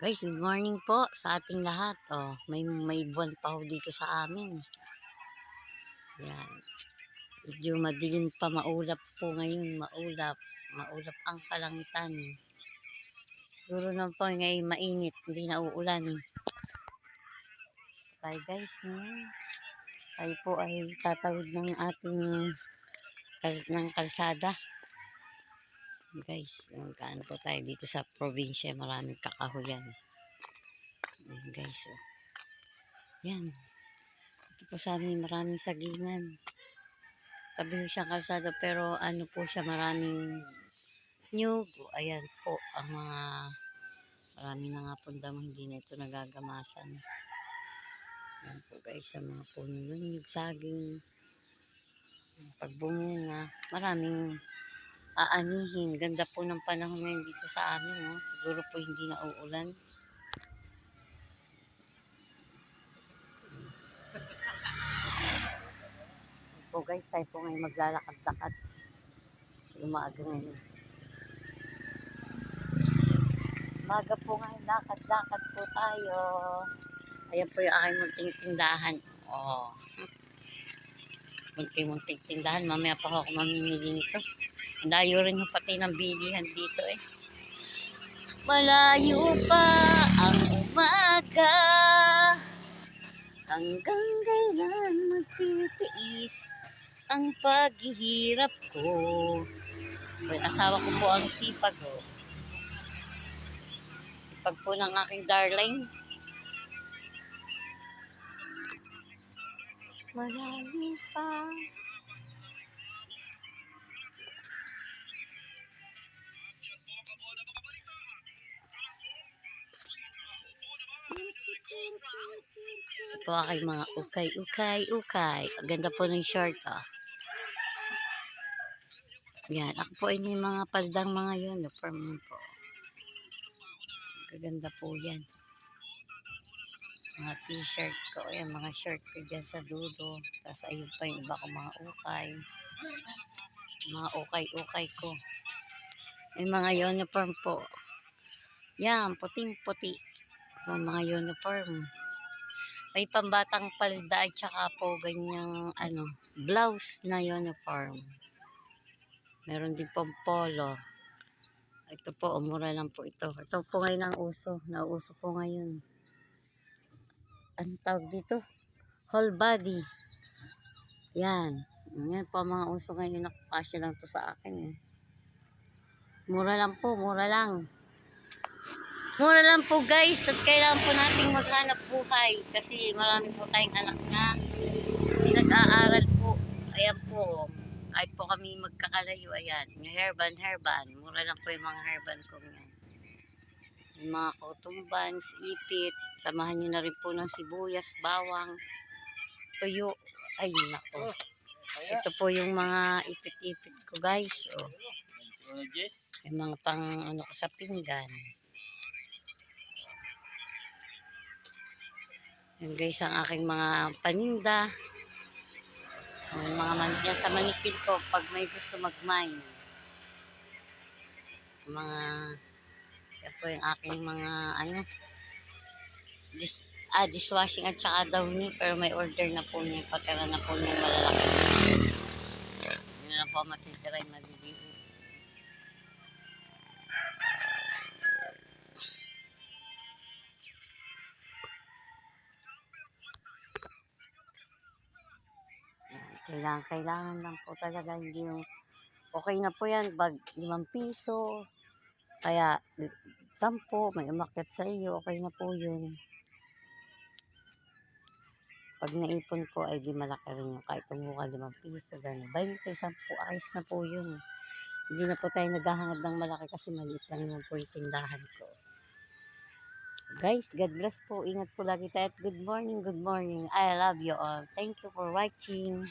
Guys, good morning po sa ating lahat. Oh, may may buwan pa ho dito sa amin. Yan. Medyo madilim pa, maulap po ngayon, maulap. Maulap ang kalangitan. Siguro naman po ngayon mainit, hindi na uulan. Bye guys, hmm. tayo po ay tatawid ng ating ng kalsada. Guys, magkaan po tayo dito sa probinsya, maraming kakahuyan. Ayan guys. oh. Yan. Ito po sa amin maraming sagingan. Tabi ko siyang kalsada pero ano po siya maraming nyug. Ayan po ang mga marami na nga po damo hindi na ito nagagamasan. Ayan po guys sa mga puno ng nyug, saging. Pagbumunga, maraming aanihin. Ganda po ng panahon ngayon dito sa amin. No? Siguro po hindi na uulan. po guys, tayo po ngayon maglalakad-lakad. Umaga ngayon. Umaga po ngayon, lakad-lakad po tayo. Ayan po yung aking munting tindahan. Oh. Munting-munting tindahan. Mamaya pa ako mamimili nito. Ang Layo rin yung pati ng bilihan dito eh. Malayo pa ang umaga Hanggang kailan magtitiis ang paghihirap ko. Yung asawa ko po ang sipag ko. Sipag po ng aking darling. Malayo pa. Ito aking mga ukay, ukay, ukay. Ganda po ng short, ah. Yan, ako po ay may mga paldang mga uniform po. Kaganda po yan. Mga t-shirt ko, yan, mga shirt ko dyan sa dulo. Tapos ayun pa yung iba ko mga ukay. Mga ukay-ukay ko. May mga uniform po. Yan, puting-puti. Mga mga uniform. May pambatang palda at saka po ganyang ano, blouse na uniform. Meron din pong polo. Ito po, umura lang po ito. Ito po ngayon ang uso. Nauuso po ngayon. Ano tawag dito? Whole body. Yan. Yan po ang mga uso ngayon. Nakapasya lang to sa akin eh. Mura lang po, mura lang. Mura lang po guys at kailangan po nating maghanap buhay kasi marami po tayong anak na hindi nag-aaral po. Ayan po, kahit po kami magkakalayo, ayan. Yung herban, herban. Mura lang po yung mga herban ko yan. Yung mga cotton buns, ipit. Samahan nyo na rin po ng sibuyas, bawang, tuyo. Ay, nako. Ito po yung mga ipit-ipit ko guys. Oh. Jess? Yung mga pang ano ko sa pinggan. Yan guys ang aking mga paninda. Yung mga man yan sa manikil ko pag may gusto mag-mine. Mga yan po yung aking mga ano dis, ah, dishwashing at saka downy pero may order na po niya patira na po niya malalaki. Yun na po matitira yung magiging Kailangan, kailangan lang po talaga hindi yung okay na po yan, bag limang piso, kaya sampo, may umakyat sa iyo, okay na po yun. Pag naipon ko ay di malaki rin yung kahit umuha limang piso, gano'n. 20, sampo, ayos na po yun. Hindi na po tayo naghahangad ng malaki kasi maliit lang naman po yung tindahan ko. Guys, God bless po. Ingat po lagi tayo good morning, good morning. I love you all. Thank you for watching.